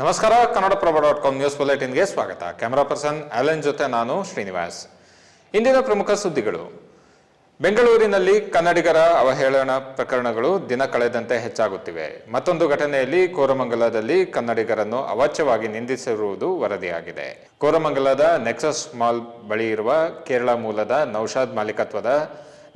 ನಮಸ್ಕಾರ Kannadaprabha dot com news ಬುಲೆಟಿನ್ಗೆ ಸ್ವಾಗತ. ಕ್ಯಾಮರಾ ಪರ್ಸನ್ ಅಲೆನ್ ಜೊತೆ ನಾನು ಶ್ರೀನಿವಾಸ್. ಇಂದಿನ ಪ್ರಮುಖ ಸುದ್ದಿಗಳು. ಬೆಂಗಳೂರಿನಲ್ಲಿ ಕನ್ನಡಿಗರ ಅವಹೇಳನ ಪ್ರಕರಣಗಳು ದಿನ ಕಳೆದಂತೆ ಹೆಚ್ಚಾಗುತ್ತಿವೆ. ಮತ್ತೊಂದು ಘಟನೆಯಲ್ಲಿ ಕೋರಮಂಗಲದಲ್ಲಿ ಕನ್ನಡಿಗರನ್ನು ಅವಾಚ್ಯವಾಗಿ ನಿಂದಿಸಿರುವುದು ವರದಿಯಾಗಿದೆ. ಕೋರಮಂಗಲದ ನೆಕ್ಸಸ್ ಮಾಲ್ ಬಳಿ ಇರುವ ಕೇರಳ ಮೂಲದ ನೌಶಾದ್ ಮಾಲೀಕತ್ವದ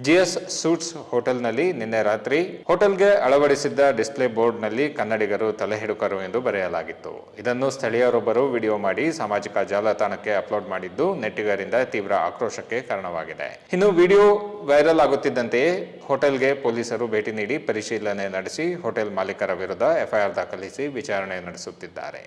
ಜಿಎಸ್ ಸೂಟ್ಸ್ ಹೋಟೆಲ್ನಲ್ಲಿ ನಿನ್ನೆ ರಾತ್ರಿ ಹೋಟೆಲ್ಗೆ ಅಳವಡಿಸಿದ್ದ ಡಿಸ್ಪ್ಲೇ ಬೋರ್ಡ್ನಲ್ಲಿ ಕನ್ನಡಿಗರು ತಲೆಹಿಡುಕರು ಎಂದು ಬರೆಯಲಾಗಿತ್ತು. ಇದನ್ನು ಸ್ಥಳೀಯರೊಬ್ಬರು ವಿಡಿಯೋ ಮಾಡಿ ಸಾಮಾಜಿಕ ಜಾಲತಾಣಕ್ಕೆ ಅಪ್ಲೋಡ್ ಮಾಡಿದ್ದು ನೆಟ್ಟಿಗರಿಂದ ತೀವ್ರ ಆಕ್ರೋಶಕ್ಕೆ ಕಾರಣವಾಗಿದೆ. ಇನ್ನು ವಿಡಿಯೋ ವೈರಲ್ ಆಗುತ್ತಿದ್ದಂತೆಯೇ ಹೋಟೆಲ್ಗೆ ಪೊಲೀಸರು ಭೇಟಿ ನೀಡಿ ಪರಿಶೀಲನೆ ನಡೆಸಿ ಹೋಟೆಲ್ ಮಾಲೀಕರ ವಿರುದ್ಧ ಎಫ್ಐಆರ್ ದಾಖಲಿಸಿ ವಿಚಾರಣೆ ನಡೆಸುತ್ತಿದ್ದಾರೆ.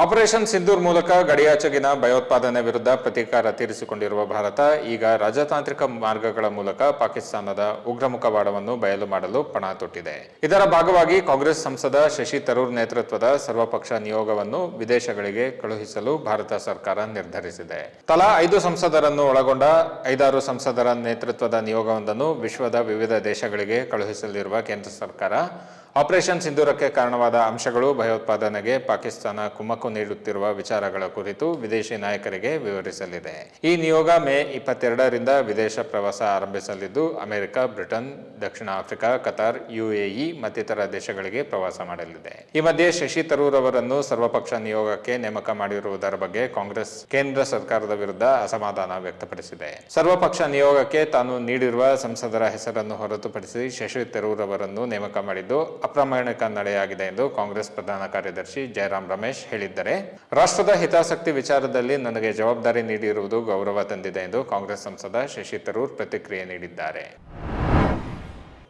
ಆಪರೇಷನ್ ಸಿಂಧೂರ್ ಮೂಲಕ ಗಡಿಯಾಚೆಗಿನ ಭಯೋತ್ಪಾದನೆ ವಿರುದ್ಧ ಪ್ರತೀಕಾರ ತೀರಿಸಿಕೊಂಡಿರುವ ಭಾರತ, ಈಗ ರಾಜತಾಂತ್ರಿಕ ಮಾರ್ಗಗಳ ಮೂಲಕ ಪಾಕಿಸ್ತಾನದ ಉಗ್ರ ಮುಖವಾಡವನ್ನು ಬಯಲು ಮಾಡಲು ಪಣ ತೊಟ್ಟಿದೆ. ಇದರ ಭಾಗವಾಗಿ ಕಾಂಗ್ರೆಸ್ ಸಂಸದ ಶಶಿ ತರೂರ್ ನೇತೃತ್ವದ ಸರ್ವಪಕ್ಷ ನಿಯೋಗವನ್ನು ವಿದೇಶಗಳಿಗೆ ಕಳುಹಿಸಲು ಭಾರತ ಸರ್ಕಾರ ನಿರ್ಧರಿಸಿದೆ. ತಲಾ ಐದು ಸಂಸದರನ್ನು ಒಳಗೊಂಡ ಐದಾರು ಸಂಸದರ ನೇತೃತ್ವದ ನಿಯೋಗವೊಂದನ್ನು ವಿಶ್ವದ ವಿವಿಧ ದೇಶಗಳಿಗೆ ಕಳುಹಿಸಲಿರುವ ಕೇಂದ್ರ ಸರ್ಕಾರ ಆಪರೇಷನ್ ಸಿಂಧೂರಕ್ಕೆ ಕಾರಣವಾದ ಅಂಶಗಳು ಭಯೋತ್ಪಾದನೆಗೆ ಪಾಕಿಸ್ತಾನ ಕುಮ್ಮಕ್ಕು ನೀಡುತ್ತಿರುವ ವಿಚಾರಗಳ ಕುರಿತು ವಿದೇಶಿ ನಾಯಕರಿಗೆ ವಿವರಿಸಲಿದೆ. ಈ ನಿಯೋಗ ಮೇ ಇಪ್ಪತ್ತೆರಡರಿಂದ ವಿದೇಶ ಪ್ರವಾಸ ಆರಂಭಿಸಲಿದ್ದು, ಅಮೆರಿಕ, ಬ್ರಿಟನ್, ದಕ್ಷಿಣ ಆಫ್ರಿಕಾ, ಕತಾರ್, ಯುಎಇ ಮತ್ತಿತರ ದೇಶಗಳಿಗೆ ಪ್ರವಾಸ ಮಾಡಲಿದೆ. ಈ ಮಧ್ಯೆ ಶಶಿ ತರೂರ್ ಅವರನ್ನು ಸರ್ವಪಕ್ಷ ನಿಯೋಗಕ್ಕೆ ನೇಮಕ ಮಾಡಿರುವುದರ ಬಗ್ಗೆ ಕಾಂಗ್ರೆಸ್ ಕೇಂದ್ರ ಸರ್ಕಾರದ ವಿರುದ್ಧ ಅಸಮಾಧಾನ ವ್ಯಕ್ತಪಡಿಸಿದೆ. ಸರ್ವಪಕ್ಷ ನಿಯೋಗಕ್ಕೆ ತಾನು ನೀಡಿರುವ ಸಂಸದರ ಹೆಸರನ್ನು ಹೊರತುಪಡಿಸಿ ಶಶಿ ತರೂರ್ ಅವರನ್ನು ನೇಮಕ ಮಾಡಿದ್ದು ಅಪ್ರಾಮಾಣಿಕ ನಡೆಯಾಗಿದೆ ಎಂದು ಕಾಂಗ್ರೆಸ್ ಪ್ರಧಾನ ಕಾರ್ಯದರ್ಶಿ ಜಯರಾಮ್ ರಮೇಶ್ ಹೇಳಿದ್ದಾರೆ. ರಾಷ್ಟ್ರದ ಹಿತಾಸಕ್ತಿ ವಿಚಾರದಲ್ಲಿ ನನಗೆ ಜವಾಬ್ದಾರಿ ನೀಡಿರುವುದು ಗೌರವ ತಂದಿದೆ ಎಂದು ಕಾಂಗ್ರೆಸ್ ಸಂಸದ ಶಶಿ ತರೂರ್ ಪ್ರತಿಕ್ರಿಯೆ ನೀಡಿದ್ದಾರೆ.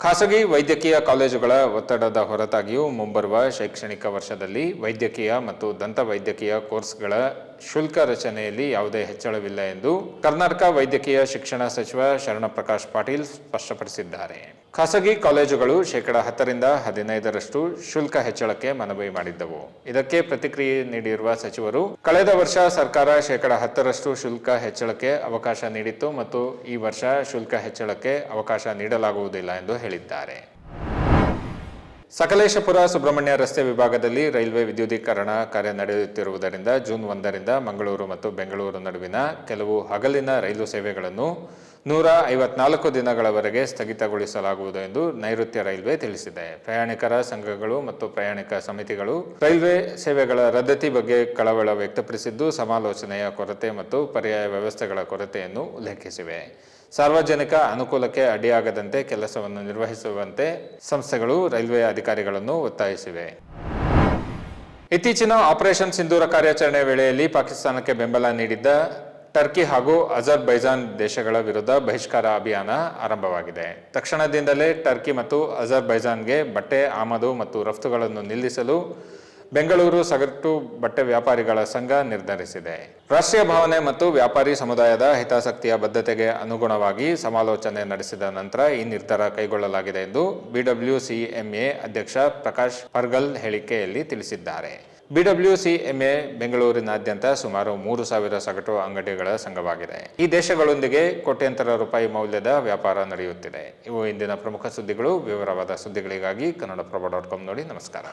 ಖಾಸಗಿ ವೈದ್ಯಕೀಯ ಕಾಲೇಜುಗಳ ಒತ್ತಡದ ಹೊರತಾಗಿಯೂ ಮುಂಬರುವ ಶೈಕ್ಷಣಿಕ ವರ್ಷದಲ್ಲಿ ವೈದ್ಯಕೀಯ ಮತ್ತು ದಂತ ವೈದ್ಯಕೀಯ ಕೋರ್ಸ್ಗಳ ಶುಲ್ಕ ರಚನೆಯಲ್ಲಿ ಯಾವುದೇ ಹೆಚ್ಚಳವಿಲ್ಲ ಎಂದು ಕರ್ನಾಟಕ ವೈದ್ಯಕೀಯ ಶಿಕ್ಷಣ ಸಚಿವ ಶರಣಪ್ರಕಾಶ್ ಪಾಟೀಲ್ ಸ್ಪಷ್ಟಪಡಿಸಿದ್ದಾರೆ. ಖಾಸಗಿ ಕಾಲೇಜುಗಳು ಶೇಕಡ ಹತ್ತರಿಂದ ಹದಿನೈದರಷ್ಟು ಶುಲ್ಕ ಹೆಚ್ಚಳಕ್ಕೆ ಮನವಿ ಮಾಡಿದ್ದವು. ಇದಕ್ಕೆ ಪ್ರತಿಕ್ರಿಯೆ ನೀಡಿರುವ ಸಚಿವರು, ಕಳೆದ ವರ್ಷ ಸರ್ಕಾರ ಶೇಕಡ ಹತ್ತರಷ್ಟು ಶುಲ್ಕ ಹೆಚ್ಚಳಕ್ಕೆ ಅವಕಾಶ ನೀಡಿತ್ತು ಮತ್ತು ಈ ವರ್ಷ ಶುಲ್ಕ ಹೆಚ್ಚಳಕ್ಕೆ ಅವಕಾಶ ನೀಡಲಾಗುವುದಿಲ್ಲ ಎಂದು ಹೇಳಿದ್ದಾರೆ. ಸಕಲೇಶಪುರ ಸುಬ್ರಹ್ಮಣ್ಯ ರಸ್ತೆ ವಿಭಾಗದಲ್ಲಿ ರೈಲ್ವೆ ವಿದ್ಯುದೀಕರಣ ಕಾರ್ಯ ನಡೆಯುತ್ತಿರುವುದರಿಂದ ಜೂನ್ ಒಂದರಿಂದ ಮಂಗಳೂರು ಮತ್ತು ಬೆಂಗಳೂರು ನಡುವಿನ ಕೆಲವು ಹಗಲಿನ ರೈಲು ಸೇವೆಗಳನ್ನು ನೂರ ಐವತ್ನಾಲ್ಕು ದಿನಗಳವರೆಗೆ ಸ್ಥಗಿತಗೊಳಿಸಲಾಗುವುದು ಎಂದು ನೈಋತ್ಯ ರೈಲ್ವೆ ತಿಳಿಸಿದೆ. ಪ್ರಯಾಣಿಕರ ಸಂಘಗಳು ಮತ್ತು ಪ್ರಯಾಣಿಕ ಸಮಿತಿಗಳು ರೈಲ್ವೆ ಸೇವೆಗಳ ರದ್ದತಿ ಬಗ್ಗೆ ಕಳವಳ ವ್ಯಕ್ತಪಡಿಸಿದ್ದು, ಸಮಾಲೋಚನೆಯ ಕೊರತೆ ಮತ್ತು ಪರ್ಯಾಯ ವ್ಯವಸ್ಥೆಗಳ ಕೊರತೆಯನ್ನು ಉಲ್ಲೇಖಿಸಿವೆ. ಸಾರ್ವಜನಿಕ ಅನುಕೂಲಕ್ಕೆ ಅಡ್ಡಿಯಾಗದಂತೆ ಕೆಲಸವನ್ನು ನಿರ್ವಹಿಸುವಂತೆ ಸಂಸ್ಥೆಗಳು ರೈಲ್ವೆ ಅಧಿಕಾರಿಗಳನ್ನು ಒತ್ತಾಯಿಸಿವೆ. ಇತ್ತೀಚಿನ ಆಪರೇಷನ್ ಸಿಂಧೂರ ಕಾರ್ಯಾಚರಣೆ ವೇಳೆಯಲ್ಲಿ ಪಾಕಿಸ್ತಾನಕ್ಕೆ ಬೆಂಬಲ ನೀಡಿದ್ದ ಟರ್ಕಿ ಹಾಗೂ ಅಜರ್ಬೈಜಾನ್ ದೇಶಗಳ ವಿರುದ್ಧ ಬಹಿಷ್ಕಾರ ಅಭಿಯಾನ ಆರಂಭವಾಗಿದೆ. ತಕ್ಷಣದಿಂದಲೇ ಟರ್ಕಿ ಮತ್ತು ಅಜರ್ಬೈಜಾನ್ಗೆ ಬಟ್ಟೆ, ಆಮದು ಮತ್ತು ರಫ್ತುಗಳನ್ನು ನಿಲ್ಲಿಸಲು ಬೆಂಗಳೂರು ಸಗಟು ಬಟ್ಟೆ ವ್ಯಾಪಾರಿಗಳ ಸಂಘ ನಿರ್ಧರಿಸಿದೆ. ರಾಷ್ಟ್ರೀಯ ಭಾವನೆ ಮತ್ತು ವ್ಯಾಪಾರಿ ಸಮುದಾಯದ ಹಿತಾಸಕ್ತಿಯ ಬದ್ಧತೆಗೆ ಅನುಗುಣವಾಗಿ ಸಮಾಲೋಚನೆ ನಡೆಸಿದ ನಂತರ ಈ ನಿರ್ಧಾರ ಕೈಗೊಳ್ಳಲಾಗಿದೆ ಎಂದು ಬಿಡಬ್ಲ್ಯೂಸಿಎಂಎ ಅಧ್ಯಕ್ಷ ಪ್ರಕಾಶ್ ಪರ್ಗಲ್ ಹೇಳಿಕೆಯಲ್ಲಿ ತಿಳಿಸಿದ್ದಾರೆ. ಬಿಡಬ್ಲ್ಯೂಸಿಎಂಎ ಬೆಂಗಳೂರಿನಾದ್ಯಂತ ಸುಮಾರು ಮೂರು ಸಾವಿರ ಸಗಟು ಅಂಗಡಿಗಳ ಸಂಘವಾಗಿದೆ. ಈ ದೇಶಗಳೊಂದಿಗೆ ಕೋಟ್ಯಂತರ ರೂಪಾಯಿ ಮೌಲ್ಯದ ವ್ಯಾಪಾರ ನಡೆಯುತ್ತಿದೆ. ಇವು ಇಂದಿನ ಪ್ರಮುಖ ಸುದ್ದಿಗಳು. ವಿವರವಾದ ಸುದ್ದಿಗಳಿಗಾಗಿ ಕನ್ನಡಪ್ರಭ ಡಾಟ್ ಕಾಮ್ ನೋಡಿ ನಮಸ್ಕಾರ.